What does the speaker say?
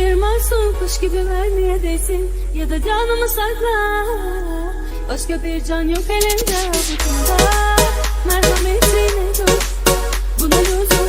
Bir masum kuş gibi vermeye değsin? Ya da canımı sakla. Başka bir can yok elimde avucumda Merhametine dur Buna lüzum